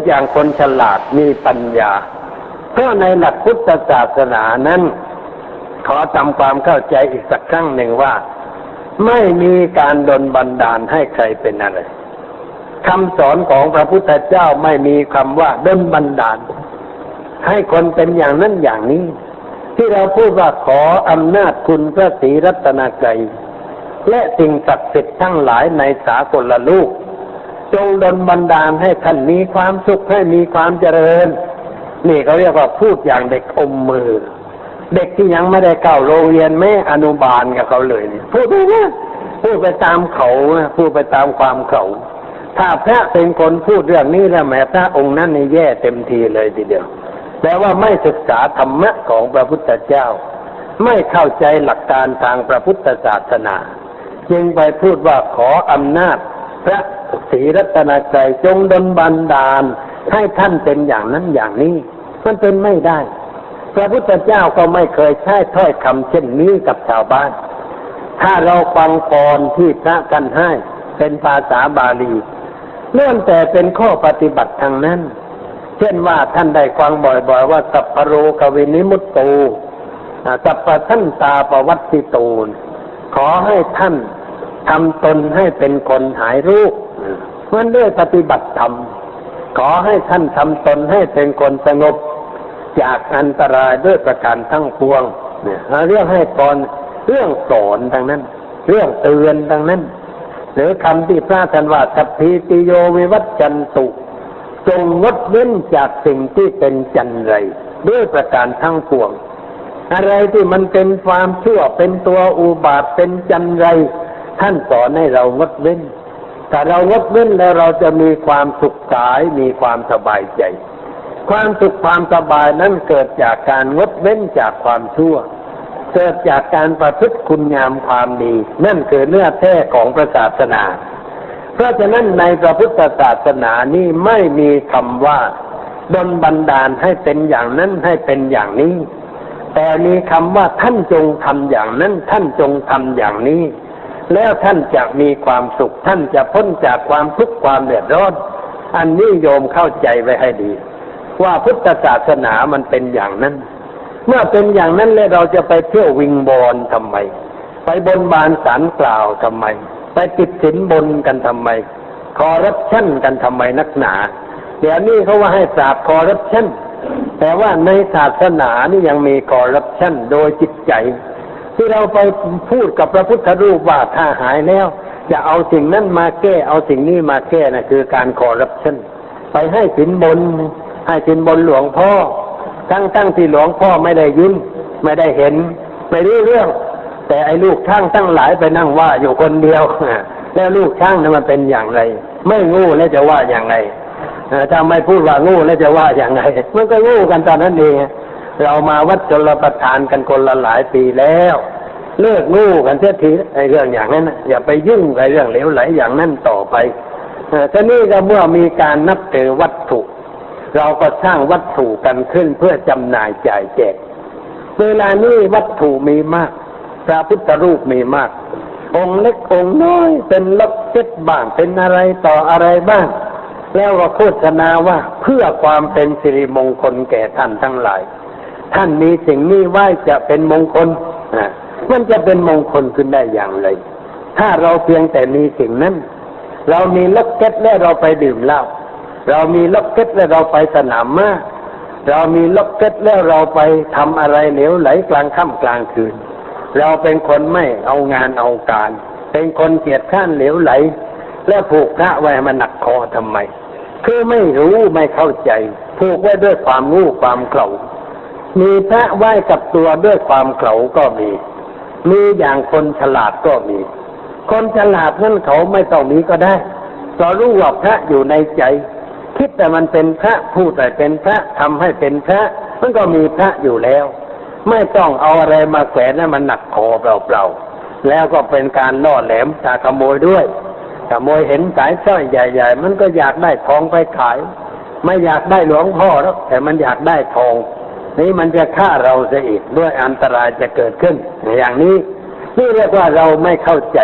ดอย่างคนฉลาดมีปัญญา เพราะในหลักพุทธศาสนานั้น ขอทำความเข้าใจอีกสักครั้งหนึ่งว่า ไม่มีการดลบันดาลให้ใครเป็นอะไรคำสอนของพระพุทธเจ้าไม่มีคำว่าดลบันดาล ให้คนเป็นอย่างนั้นอย่างนี้ ที่เราพูดว่าขออำนาจคุณพระศรีรัตนกรัยและสิ่งศักดิ์สิทธิ์ทั้งหลายในสากลโลก จงดลบันดาลให้ท่านมีความสุขให้มีความเจริญ นี่เขาเรียกว่าพูดอย่างเด็กอมมือ เด็กที่ยังไม่ได้เข้าโรงเรียนแม่อนุบาลกับเขาเลยพูดไปเนี่ยพูดไปตามเขาพูดไปตามความเขาถ้าพระเป็นคนพูดเรื่องนี้แล้วแม้พระองค์นั้นในแย่เต็มทีเลยทีเดียวแปลว่าไม่ศึกษาธรรมะของพระพุทธเจ้า ไม่เข้าใจหลักการทางพระพุทธศาสนา จึงไปพูดว่าขออำนาจพระ ศรีรัตนกรัยจงดลบันดาล ให้ท่านเป็นอย่างนั้นอย่างนี้ มันเป็นไม่ได้ พระพุทธเจ้าก็ไม่เคยใช้ถ้อยคำเช่นนี้กับชาวบ้าน ถ้าเราฟังกรที่พระกันให้เป็นภาษาบาลีเนื่องแต่เป็นข้อปฏิบัติทางนั้น เช่นว่าท่านได้ฟังบ่อยๆ ว่าสัพพโรกวินิมุตโตสัพพท่านตาปวัตติตูนขอให้ท่านทำตนให้เป็นคนหายรูป เมื่อด้วยปฏิบัติธรรมขอให้ท่านทำตนให้เป็นคนสงบ จากอันตรายด้วยประการทั้งปวงเนี่ยเรื่องให้ก่อนเรื่องสอนทางนั้น เรื่องเตือนทางนั้น หรือคำที่พระท่านว่าสัพพิติโยวิวัจจันตุ จงงดเว้นจากสิ่งที่เป็นจันไร ด้วยประการทั้งปวง อะไรที่มันเป็นความชั่วเป็นตัวอุบาทเป็นจันไร ท่านสอนให้เรางดเว้น ถ้าเรางดเว้นแล้วเราจะมีความสุขกายมีความสบายใจ ความสุขความสบายนั้นเกิดจากการงดเว้นจากความชั่ว เกิดจากการประพฤติคุณงามความดี นั่นคือเนื้อแท้ของพระศาสนา เพราะฉะนั้นในพระพุทธศาสนานี้ไม่มีคำว่าดลบันดาลให้เป็นอย่างนั้นให้เป็นอย่างนี้ แต่มีคำว่าท่านจงทำอย่างนั้นท่านจงทำอย่างนี้ แล้วท่านจะมีความสุข ท่านจะพ้นจากความทุกข์ความเดือดร้อน อันนี้โยมเข้าใจไว้ให้ดี ว่าพุทธศาสนามันเป็นอย่างนั้น เมื่อเป็นอย่างนั้นแล้วเราจะไปเที่ยววิงบอลทำไม ไปบนบานสารกล่าวทำไม ไปติดสินบนกันทำไม คอร์รัปชันกันทำไมนักหนา เดี๋ยวนี้เขาว่าให้ปราบคอร์รัปชันแต่ว่าในศาสนานี่ยังมีคอร์รัปชันโดยจิตใจ ที่เราไปพูดกับพระพุทธรูปว่าถ้าหายแล้ว จะเอาสิ่งนั้นมาแก้เอาสิ่งนี้มาแก้นะคือการคอร์รัปชันไปให้สินบน ให้สินบนหลวงพ่อทั้งทั้งที่หลวงพ่อไม่ได้ยินไม่ได้เห็น ไม่รู้เรื่อง แต่ไอ้ลูกช่างทั้งหลายไปนั่งว่าอยู่คนเดียวแล้วลูกช่างนั้นมันเป็นอย่างไร ไม่งูแล้วจะว่าอย่างไรถ้าไม่พูดว่างูแล้วจะว่าอย่างไรมันก็งูกันตอนนั้นเอง เรามาวัดจลประทานกันคนละหลายปีแล้ว เลิกงูกันเสียทีไอ้เรื่องอย่างนั้นอย่าไปยุ่งกับเรื่องเหลวไหลอย่างนั้นต่อไปทีนี้ก็เมื่อมีการนับถือวัตถุ เราก็สร้างวัตถุกันขึ้นเพื่อจำหน่ายจ่ายแจก เวลานี้วัตถุมีมาก พระพุทธรูปมีมาก องค์เล็กองค์น้อยเป็นล็อกเก็ตบ้างเป็นอะไรต่ออะไรบ้าง แล้วก็โฆษณาว่าเพื่อความเป็นสิริมงคลแก่ท่านทั้งหลาย ท่านมีสิ่งนี้ไหว้จะเป็นมงคลอะมันจะเป็นมงคลขึ้นได้อย่างไร ถ้าเราเพียงแต่มีสิ่งนั้น เรามีล็อกเก็ตและเราไปดื่มเหล้าเรามีล็อกเก็ตแล้วเราไปสนามม้าเรามีล็อกเก็ตแล้วเราไปทำอะไรเหลวไหลกลางค่ำกลางคืน เราเป็นคนไม่เอางานเอาการ เป็นคนเกียจข้านเหลวไหล แล้วผูกพระไว้มันหนักคอทำไม คือไม่รู้ไม่เข้าใจ ผูกไว้ด้วยความงู้ความเขลา มีพระไหว้กับตัวด้วยความเขาก็มี มีอย่างคนฉลาดก็มี คนฉลาดนั้นเขาไม่ต้องมีก็ได้เพรารู้ว่าพระอยู่ในใจ คิดแต่มันเป็นพระพูดแต่เป็นพระทำให้เป็นพระมันก็มีพระอยู่แล้ว ไม่ต้องเอาอะไรมาแขวนให้มันหนักคอเปล่าๆแล้วก็เป็นการล่อแหลมตาขโมยด้วยขโมยเห็นสายสร้อยใหญ่ ๆ มันก็อยากได้ทองไปขาย ไม่อยากได้หลวงพ่อแล้วแต่มันอยากได้ทอง นี่มันจะฆ่าเราเสียอีกด้วยอันตรายจะเกิดขึ้น อย่างนี้นี่เรียกว่าเราไม่เข้าใจ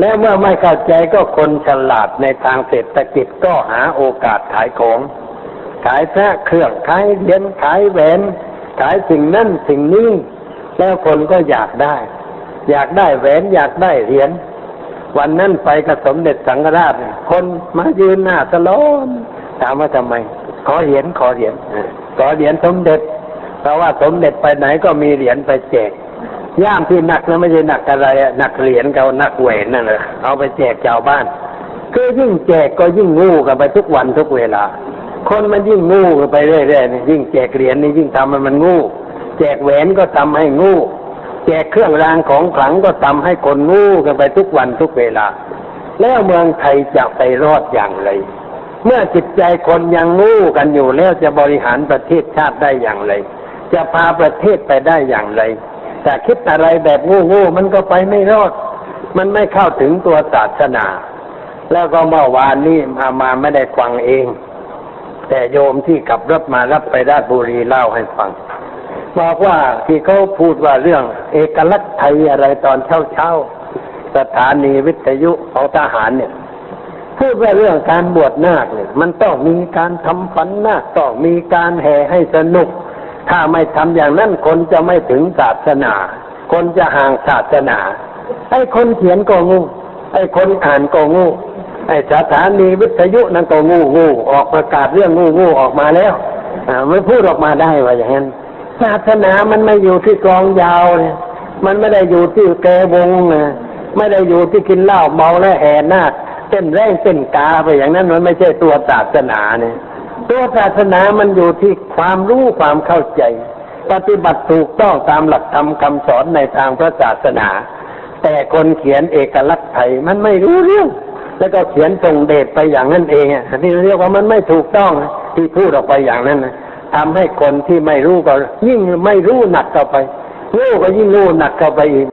และเมื่อไม่เข้าใจก็คนฉลาดในทางเศรษฐกิจก็หาโอกาสขายของ ขายพระเครื่องขายเหรียญขายแหวนขายสิ่งนั่นสิ่งนี้แล้วคนก็อยากได้ อยากได้แหวนอยากได้เหรียญวันนั้นไปกับสมเด็จสังฆราชคนมายืนหน้าสลอนถามว่าทำไม ขอเหรียญขอเหรียญขอเหรียญสมเด็จ เพราะว่าสมเด็จไปไหนก็มีเหรียญไปแจก ย่ามที่หนักนะไม่ใช่หนักอะไรอะหนักเหรียญกับหนักแหวนนั่นแหละเอาไปแจกชาวบ้านคือยิ่งแจกก็ยิ่งงูกันไปทุกวันทุกเวลา คนมันยิ่งงูกันไปเรื่อยๆนี่ยิ่งแจกเหรียญนี่ยิ่งทำให้มันงูแจกแหวนก็ทำให้งูแจกเครื่องรางของขลังก็ทำให้คนงูกันไปทุกวันทุกเวลา แล้วเมืองไทยจะไปรอดอย่างไร เมื่อจิตใจคนยังงูกันอยู่แล้วจะบริหารประเทศชาติได้อย่างไร จะพาประเทศไปได้อย่างไร แต่คิดอะไรแบบงูงูๆมันก็ไปไม่รอด มันไม่เข้าถึงตัวศาสนา แล้วก็เมื่อวานนี้มามาไม่ได้ฟังเอง แต่โยมที่ขับรถมารับไปราชบุรีเล่าให้ฟังบอกว่าที่เขาพูดว่าเรื่อง เอกลักษณ์ไทยอะไรตอนเช้าเช้าๆสถานีวิทยุของทหารเนี่ยพูดว่าเรื่องการบวชนาคเนี่ยมันต้องมีการทำฝันนาคต้องมีการแห่ให้สนุก ถ้าไม่ทำอย่างนั้นคนจะไม่ถึงศาสนา คนจะห่างศาสนา ไอ้คนเขียนก็งูไอ้คนอ่านก็งูไอ้สถานีวิทยุนั่นก็งูงูออกประกาศเรื่องงูงูออกมาแล้วอ่าไม่พูดออกมาได้ว่าอย่างนั้นศาสนามันไม่อยู่ที่กลองยาวเนี่ยมันไม่ได้อยู่ที่แกวงนะไม่ได้อยู่ที่กินเหล้าเมาและแห่นาคเต้นแรงเต้นกาไปอย่างนั้นมันไม่ใช่ตัวศาสนาเนี่ย ตัวศาสนามันอยู่ที่ความรู้ความเข้าใจ ปฏิบัติถูกต้องตามหลักธรรมคำสอนในทางพระศาสนา แต่คนเขียนเอกลักษณ์ไทยมันไม่รู้เรื่อง แล้วก็เขียนส่งเดชไปอย่างนั้นเองอะที่เรียกว่ามันไม่ถูกต้องที่พูดออกไปอย่างนั้นนะทำให้คนที่ไม่รู้ก็ยิ่งไม่รู้หนักเข้าไปรู้ก็ยิ่งรู้หนักเข้าไปอีก